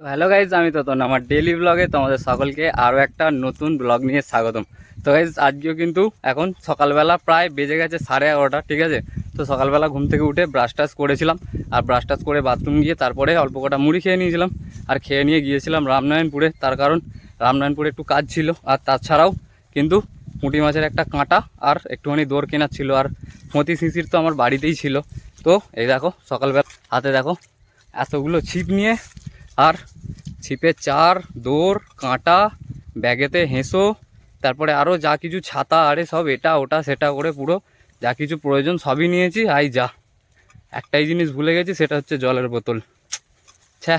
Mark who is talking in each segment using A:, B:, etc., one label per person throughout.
A: Hello guys আমি তোতন। আমার daily ব্লগে তোমাদের সকলকে আরও একটা নতুন ব্লগ নিয়ে স্বাগতম। তো গাইজ আজকেও কিন্তু এখন সকালবেলা প্রায় বেজে গেছে সাড়ে এগারোটা, ঠিক আছে? তো সকালবেলা ঘুম থেকে উঠে ব্রাশ টাশ করেছিলাম। আর ব্রাশ টাশ করে বাথরুম গিয়ে তারপরে অল্প কটা মুড়ি খেয়ে নিয়েছিলাম। আর খেয়ে নিয়ে গিয়েছিলাম রামনারায়ণপুরে। তার কারণ রামনারায়ণপুরে একটু কাজ ছিল। আর তাছাড়াও কিন্তু পুঁটি মাছের একটা কাঁটা আর একটুখানি দৌড় কেনার ছিল। আর মতি শিশির তো আমার বাড়িতেই ছিল। তো এই দেখো, সকালবেলা হাতে দেখো, এতগুলো ছিপ নিয়ে আর ছিপে চার দৌড় কাঁটা, ব্যাগেতে হেঁসো, তারপরে আরও যা কিছু ছাতা, আরে সব এটা, ওটা, সেটা করে পুরো যা কিছু প্রয়োজন সবই নিয়েছি। আই যা, একটাই জিনিস ভুলে গেছি, সেটা হচ্ছে জলের বোতল। ছ্যা,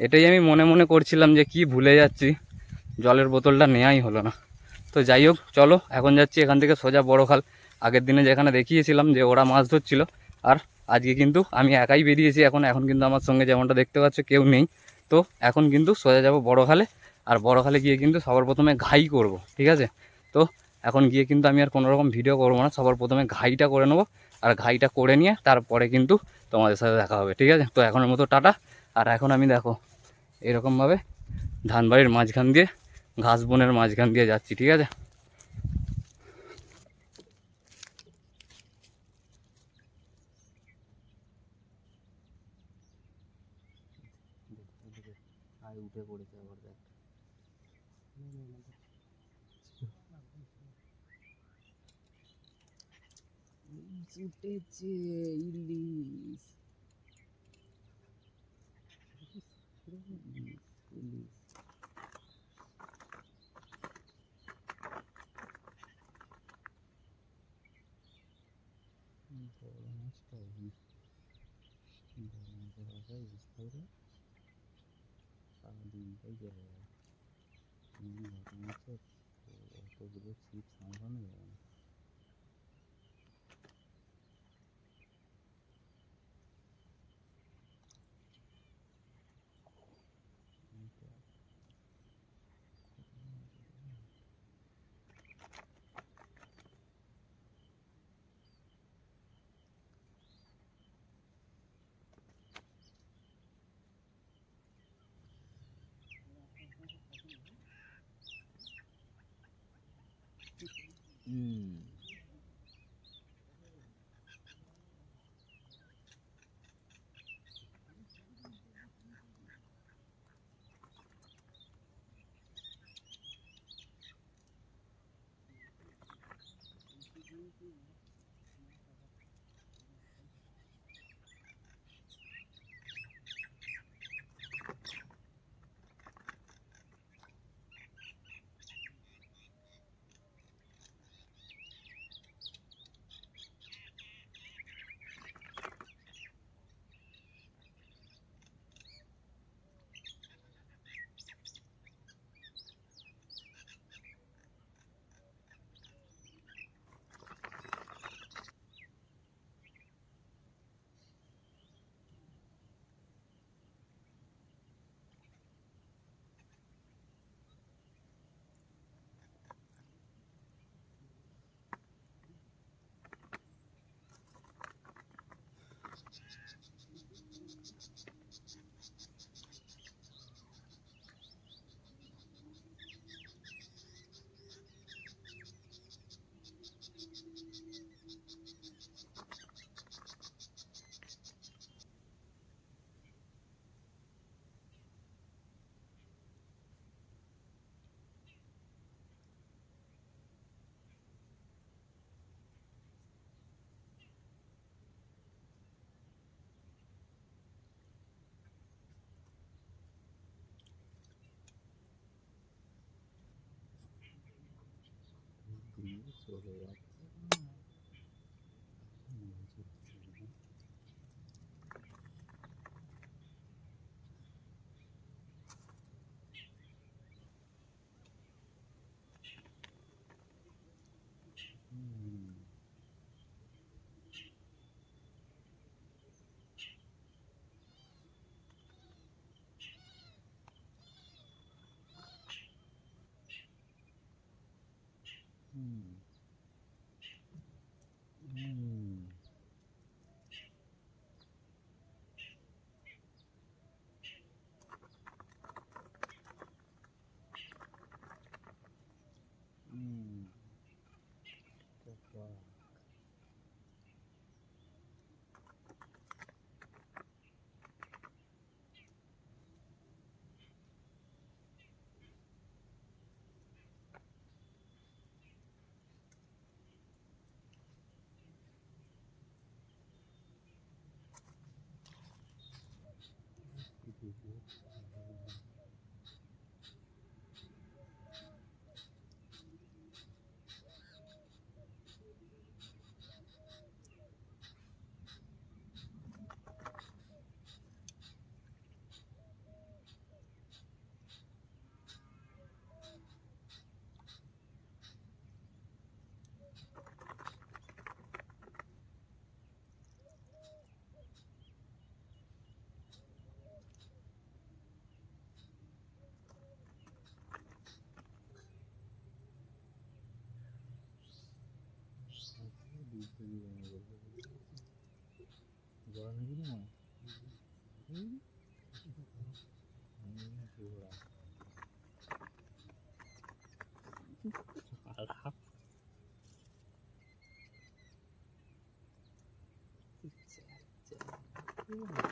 A: এটাই আমি মনে মনে করছিলাম যে কি ভুলে যাচ্ছি, জলের বোতলটা নেওয়াই হলো না। তো যাই হোক, চলো, এখন যাচ্ছি এখান থেকে সোজা বড় খাল আগের দিনে যেখানে দেখিয়েছিলাম যে ওরা মাছ ধরছিল আর আজকে কিন্তু আমি একাই বেরিয়েছি এখন এখন কিন্তু আমার সঙ্গে যেমনটা দেখতে পাচ্ছ কেউ নেই। তো এখন কিন্তু সোজা যাব বড় খালে আর বড় খালে গিয়ে কিন্তু সবার প্রথমে ঘাই করব, ঠিক আছে? তো এখন গিয়ে কিন্তু আমি আর কোনো রকম ভিডিও করব না, সবার প্রথমে ঘাইটা করে নেব, আর ঘাইটা করে নিয়ে তারপরে কিন্তু তোমাদের সাথে দেখা হবে, ঠিক আছে? তো এখনের মতো টাটা, আর এখন আমি দেখো এরকমভাবে ধানবাড়ির মাঝখান দিয়ে, ঘাস বনের মাঝখান দিয়ে যাচ্ছি, ঠিক আছে? আর উঠে পড়েছে আবার দেখ। উঠেছে ইলিশ। ইলিশ। বড় মাছটা ইলিশ বড় মাছের আশায় বুঝতে পারে ሳህኒ በየ የሚኖሩ መቼም አውቶቡሶች ይህ ሳይሆን হুম দিয়ে চলে যাচ্ছে Alap. Jajan.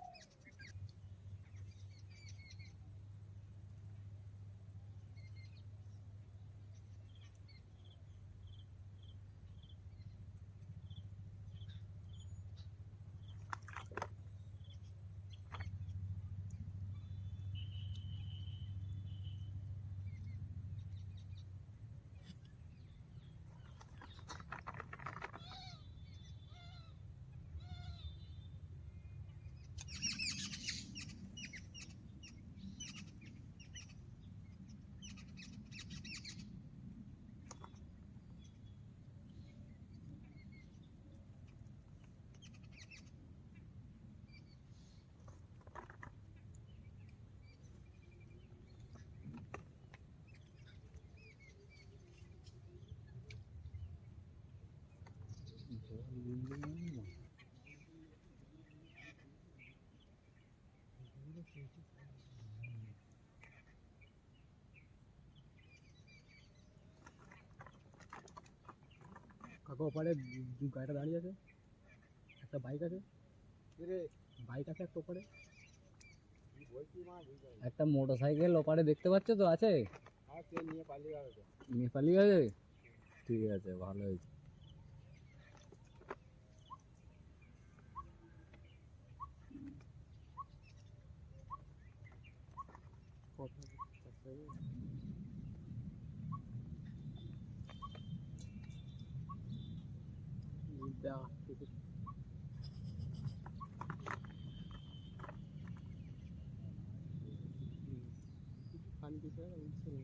B: কাকা ওপারে গাড়িটা দাঁড়িয়ে আছে একটা বাইক আছে। বাইক আছে একটা ওপারে। একটা মোটর সাইকেল ওপারে দেখতে পাচ্ছ তো আছে?
C: নিয়ে পালিয়ে
B: নিয়ে পালিয়ে গেছে ঠিক আছে ভালো হয়েছে। পড়ে গেছে রে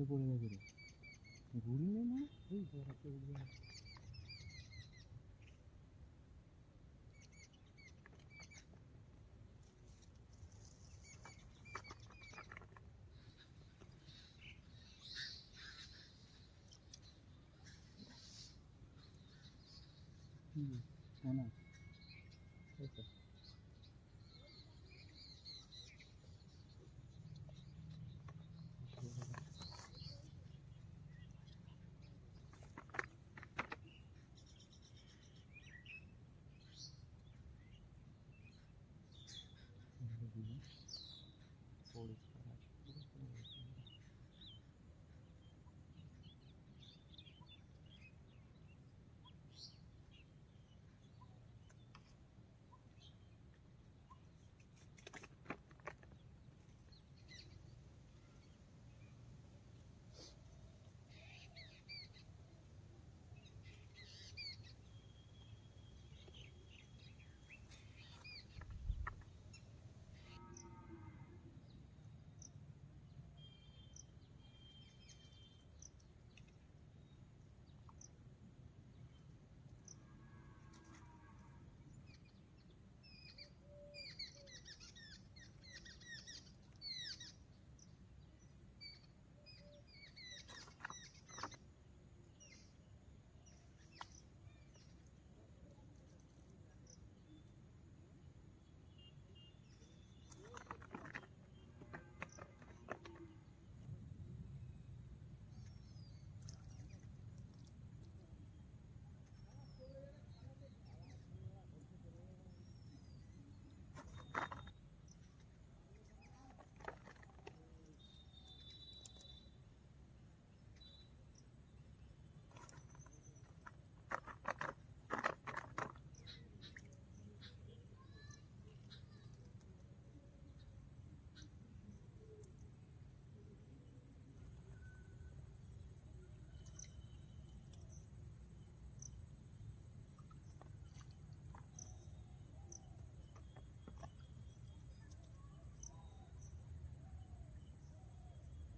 B: ঘুরি নেই না এই তো একটা ঘুরি নেই।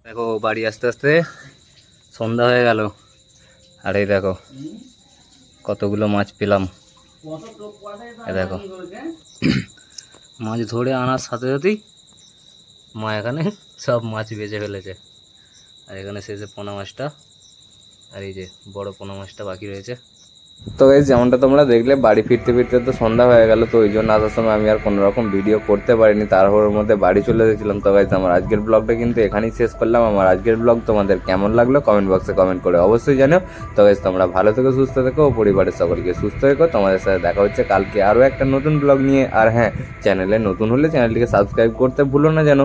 D: দেখো বাড়ি আস্তে আস্তে সন্ধ্যা হয়ে গেল। আর এই দেখো, কতগুলো মাছ পেলাম। দেখো, মাছ ধরে আনার সাথে সাথেই মা এখানে সব মাছ বেঁচে ফেলেছে। আর এখানে শেষে পোনা মাছটা, আর এই যে বড় পোনা মাছটা বাকি রয়েছে। তো এই যেমনটা তোমরা দেখলে, বাড়ি ফিরতে ফিরতে তো সন্ধ্যা হয়ে গেল, তো ওই জন্য আসার সময় আমি আর কোনো রকম ভিডিও করতে পারিনি। তারপরের মধ্যে বাড়ি চলে গেছিলাম। তো গাইজ আমার আজকের ব্লগটা কিন্তু এখানেই শেষ করলাম। আমার আজকের ব্লগ তোমাদের কেমন লাগল কমেন্ট বক্সে কমেন্ট করে অবশ্যই জানো তো গাইজ তোমরা ভালো থেকো, সুস্থ থেকো ও পরিবারের সকলকে সুস্থ থেকো। তোমাদের সাথে দেখা হচ্ছে কালকে আরও একটা নতুন ব্লগ নিয়ে। আর হ্যাঁ চ্যানেলে নতুন হলে চ্যানেলটিকে সাবস্ক্রাইব করতে ভুলো না যেন।